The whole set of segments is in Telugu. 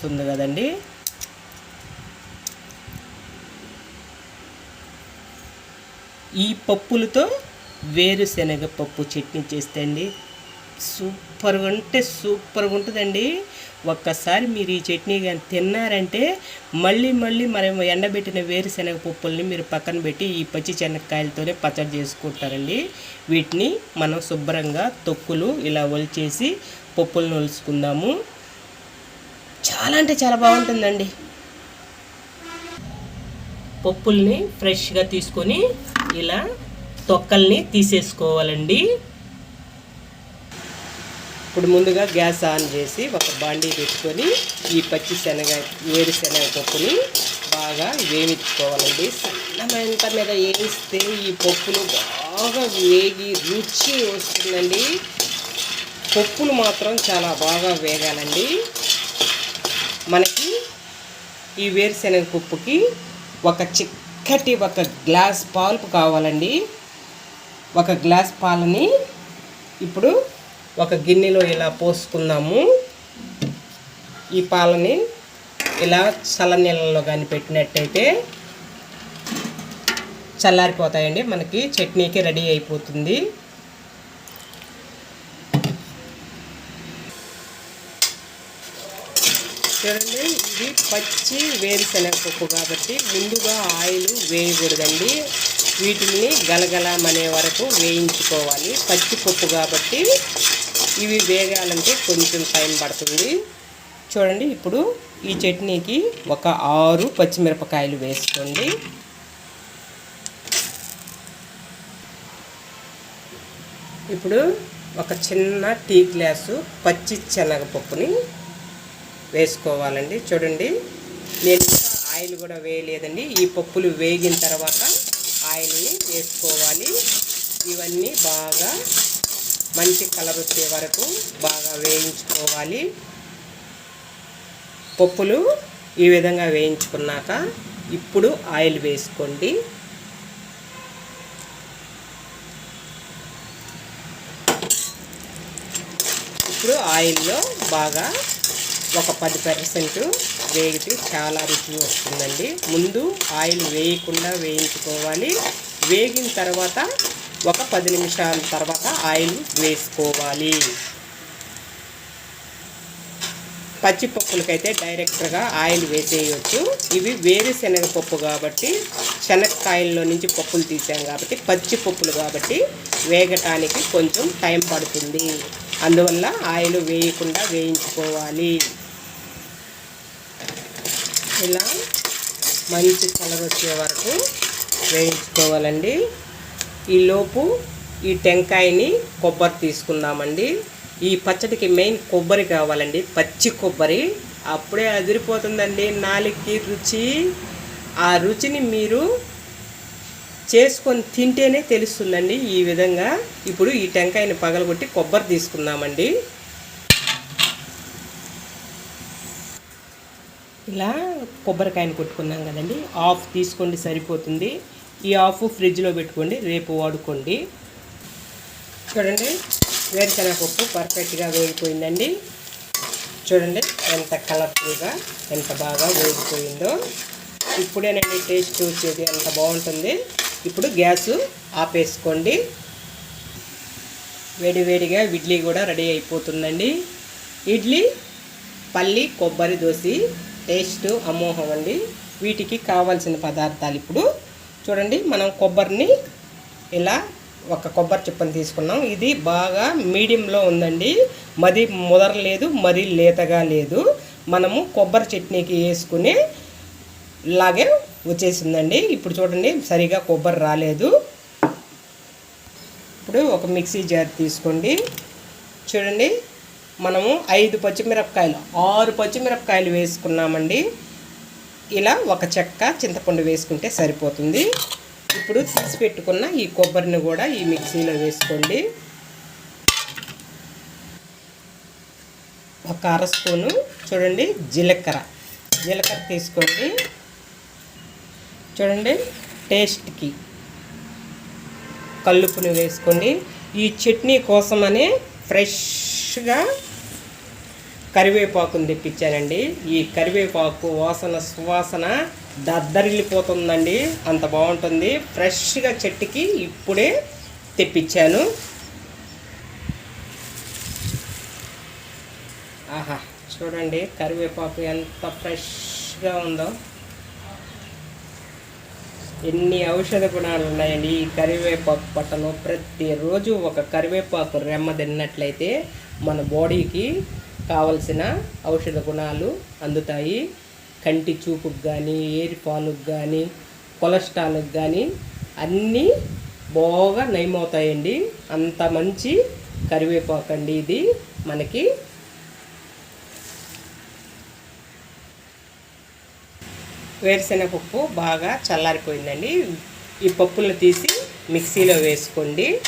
వస్తుంది కదండి. ఈ పప్పులతో వేరుశనగ పప్పు చట్నీ చేస్తే అండి సూపర్గా అంటే సూపర్గా ఉంటుందండి. ఒక్కసారి మీరు ఈ చట్నీ కానీ తిన్నారంటే మళ్ళీ మళ్ళీ మనం ఎండబెట్టిన వేరుశనగ పప్పుల్ని మీరు పక్కన పెట్టి ఈ పచ్చి శనగకాయలతోనే పచ్చడి చేసుకుంటారండి. వీటిని మనం శుభ్రంగా తొక్కులు ఇలా ఒలిచేసి పప్పులను ఒలుచుకుందాము చాలా అంటే చాలా బాగుంటుందండి. పప్పుల్ని ఫ్రెష్గా తీసుకొని ఇలా తొక్కల్ని తీసేసుకోవాలండి. ఇప్పుడు ముందుగా గ్యాస్ ఆన్ చేసి ఒక బాండీ పెట్టుకొని ఈ పచ్చి శనగ వేరుశనగ పప్పుని బాగా వేయించుకోవాలండి. సన్నమంత మీద వేయిస్తే ఈ పప్పులు బాగా వేగి రుచి వస్తుందండి. పప్పులు మాత్రం చాలా బాగా వేగాలండి. ఈ వేరుశనగ పప్పుకి ఒక చిక్కటి ఒక గ్లాస్ పాలు కావాలండి. ఒక గ్లాస్ పాలని ఇప్పుడు ఒక గిన్నెలో ఇలా పోసుకుందాము. ఈ పాలని ఇలా చల్ల నీళ్ళలో కానీ పెట్టినట్టయితే చల్లారిపోతాయండి. మనకి చట్నీకి రెడీ అయిపోతుంది. చూడండి ఇది పచ్చి వేరుశనగ పప్పు కాబట్టి ముందుగా ఆయిల్ వేయకూడదండి. వీటిని గలగలమనే వరకు వేయించుకోవాలి. పచ్చి పప్పు కాబట్టి ఇవి వేగాలంటే కొంచెం టైం పడుతుంది. చూడండి ఇప్పుడు ఈ చట్నీకి ఒక ఆరు పచ్చిమిరపకాయలు వేసుకోండి. ఇప్పుడు ఒక చిన్న టీ గ్లాసు పచ్చి శనగపప్పుని వేసుకోవాలండి. చూడండి. నేను ఆయిల్ కూడా వేయలేదండి. ఈ పప్పులు వేగిన తర్వాత ఆయిల్ని వేసుకోవాలి. ఇవన్నీ బాగా మంచి కలర్ వచ్చే వరకు బాగా వేయించుకోవాలి. పప్పులు ఈ విధంగా వేయించుకున్నాక ఇప్పుడు ఆయిల్ వేసుకోండి. ఇప్పుడు ఆయిల్లో బాగా ఒక పది పర్సెంట్ వేగితే చాలా రుచి వస్తుందండి. ముందు ఆయిల్ వేయకుండా వేయించుకోవాలి. వేగిన తర్వాత ఒక పది నిమిషాల తర్వాత ఆయిల్ వేసుకోవాలి. పచ్చిపప్పులకైతే డైరెక్ట్గా ఆయిల్ వేసేయచ్చు. ఇవి వేరుశనగ పప్పు కాబట్టి శనక్కాయల్లో నుంచి పప్పులు తీసాం కాబట్టి పచ్చిపప్పులు కాబట్టి వేగటానికి కొంచెం టైం పడుతుంది. అందువల్ల ఆయిల్ వేయకుండా వేయించుకోవాలి. ఇలా మంచి కలర్ వచ్చే వరకు వేయించుకోవాలండి. ఈలోపు ఈ టెంకాయని కొబ్బరి తీసుకుందామండి. ఈ పచ్చడికి మెయిన్ కొబ్బరి కావాలండి. పచ్చి కొబ్బరి. అప్పుడే అదిరిపోతుందండి నాలుగుకి రుచి. ఆ రుచిని మీరు చేసుకొని తింటేనే తెలుస్తుందండి ఈ విధంగా. ఇప్పుడు ఈ టెంకాయని పగలగొట్టి కొబ్బరి తీసుకుందామండి. ఇలా కొబ్బరికాయని కొట్టుకున్నాం కదండి. ఆఫ్ తీసుకోండి సరిపోతుంది. ఈ ఆఫ్ ఫ్రిడ్జ్లో పెట్టుకోండి రేపు వాడుకోండి. చూడండి వేరుశనగ పప్పు పర్ఫెక్ట్గా వేగిపోయిందండి. చూడండి ఎంత కలర్ఫుల్గా ఎంత బాగా వేగిపోయిందో. ఇప్పుడేనండి టేస్ట్ వచ్చేది ఎంత బాగుంటుంది. ఇప్పుడు గ్యాసు ఆపేసుకోండి. వేడివేడిగా ఇడ్లీ కూడా రెడీ అయిపోతుందండి. ఇడ్లీ పల్లి కొబ్బరి దోశ టేస్ట్ అమోహం అండి. వీటికి కావాల్సిన పదార్థాలు ఇప్పుడు చూడండి మనం కొబ్బరిని ఇలా ఒక కొబ్బరి చిప్పని తీసుకున్నాం. ఇది బాగా మీడియంలో ఉందండి. మరీ ముదరలేదు మరీ లేతగా లేదు. మనము కొబ్బరి చట్నీకి వేసుకునే లాగే వచ్చేసిందండి. ఇప్పుడు చూడండి సరిగా కొబ్బరి రాలేదు. ఇప్పుడు ఒక మిక్సీ జార్ తీసుకోండి. చూడండి మనము ఐదు పచ్చిమిరపకాయలు ఆరు పచ్చిమిరపకాయలు వేసుకున్నామండి. ఇలా ఒక చెక్క చింతపండు వేసుకుంటే సరిపోతుంది. ఇప్పుడు తీసి పెట్టుకున్న ఈ కొబ్బరిని కూడా ఈ మిక్సీలో వేసుకోండి. ఒక అర స్పూను చూడండి జీలకర్ర. జీలకర్ర తీసుకోండి. చూడండి టేస్ట్కి కల్లుపుని వేసుకోండి. ఈ చట్నీ కోసమనే ఫ్రెష్గా కరివేపాకుని తెప్పించానండి ఈ కరివేపాకు వాసన సువాసన దద్దరిల్లిపోతుందండి. అంత బాగుంటుంది. ఫ్రెష్గా చెట్టుకి ఇప్పుడే తెప్పించాను. ఆహా చూడండి కరివేపాకు ఎంత ఫ్రెష్గా ఉందో. ఎన్ని ఔషధ గుణాలు ఉన్నాయండి ఈ కరివేపాకు పట్టలో. ప్రతిరోజు ఒక కరివేపాకు రెమ్మ తిన్నట్లయితే మన బాడీకి కావలసిన ఔషధ గుణాలు అందుతాయి. కంటి చూపుకు కానీ ఏరి పాలుకు కానీ కొలెస్ట్రాల్కి కానీ అన్నీ బాగా నయమవుతాయండి. అంత మంచి కరివేపాకండి ఇది మనకి. వేరుశెనగపప్పు బాగా చల్లారిపోయిందండి. ఈ పప్పులు తీసి మిక్సీలో వేసుకోండి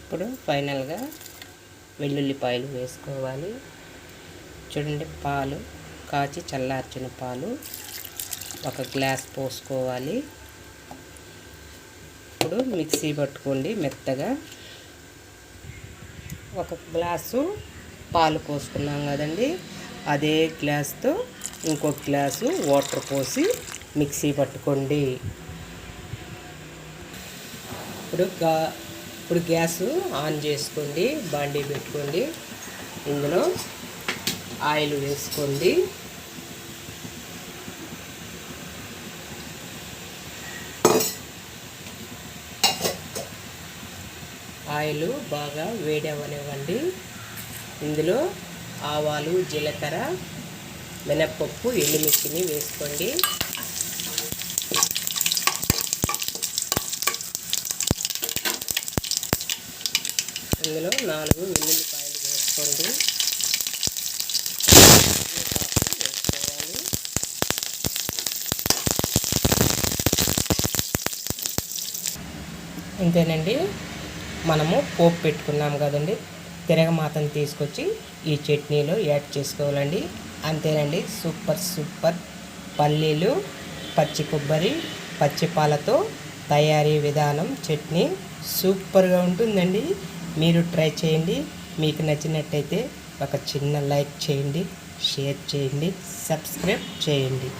ఇప్పుడు ఫైనల్గా వెల్లుల్లిపాయలు వేసుకోవాలి. చూడండి పాలు కాచి చల్లార్చిన పాలు ఒక గ్లాస్ పోసుకోవాలి. ఇప్పుడు మిక్సీ పట్టుకోండి మెత్తగా. ఒక గ్లాసు పాలు పోసుకున్నాం కదండి. అదే గ్లాస్తో ఇంకొక గ్లాసు వాటర్ పోసి మిక్సీ పట్టుకోండి. ఇప్పుడు గా ఇప్పుడు గ్యాస్ ఆన్ చేసుకోండి బాండీ పెట్టుకోండి. ఇందులో ఆయిల్ వేసుకోండి. ఆయిల్ బాగా వేడవనివ్వండి. ఇందులో ఆవాలు జీలకర్ర మినప్పప్పు ఎండుమిర్చిని వేసుకోండి. ఇందులో నాలుగు వెల్లుల్లిపాయలు వేసుకోండి. వేసుకోవాలి. ఇంతేనండి. మనము పోపు పెట్టుకున్నాం కదండి. తిరగమాతను తీసుకొచ్చి ఈ చట్నీలో యాడ్ చేసుకోవాలండి. అంతేనండి. Super super. పల్లీలు పచ్చి కొబ్బరి పచ్చి పాలతో తయారీ విధానం చట్నీ సూపర్గా ఉంటుందండి. మీరు ట్రై చేయండి. మీకు నచ్చినట్టయితే ఒక చిన్న లైక్ చేయండి షేర్ చేయండి సబ్స్క్రైబ్ చేయండి.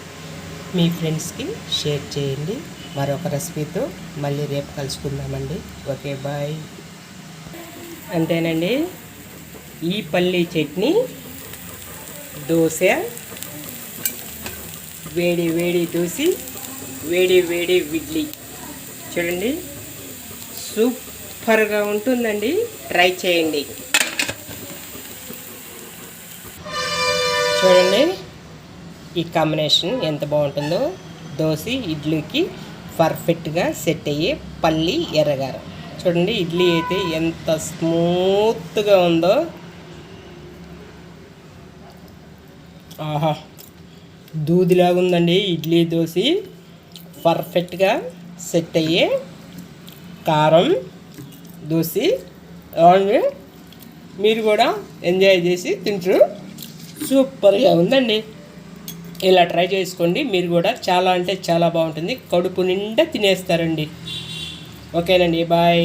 మీ ఫ్రెండ్స్కి షేర్ చేయండి. మరొక రెసిపీతో మళ్ళీ రేపు కలుసుకుందామండి. Okay bye. అంతేనండి. ఈ పల్లీ చట్నీ దోశ వేడి వేడి దోశ వేడి వేడి ఇడ్లీ. చూడండి. సూప్ సూపర్గా ఉంటుందండి. ట్రై చేయండి. చూడండి. ఈ కాంబినేషన్ ఎంత బాగుంటుందో. దోశ ఇడ్లీకి పర్ఫెక్ట్గా సెట్ అయ్యే పల్లి ఎర్రగారం. చూడండి ఇడ్లీ అయితే ఎంత స్మూత్గా ఉందో. ఆహా. దూదిలాగా ఉందండి. ఇడ్లీ దోశ పర్ఫెక్ట్గా సెట్ అయ్యే కారం. దోసి అవును మీరు కూడా ఎంజాయ్ చేసి తింటారు. సూపర్గా ఉందండి. ఇలా ట్రై చేసుకోండి. మీరు కూడా చాలా అంటే చాలా బాగుంటుంది. కడుపు నిండా తినేస్తారండి. ఓకేనండి బాయ్.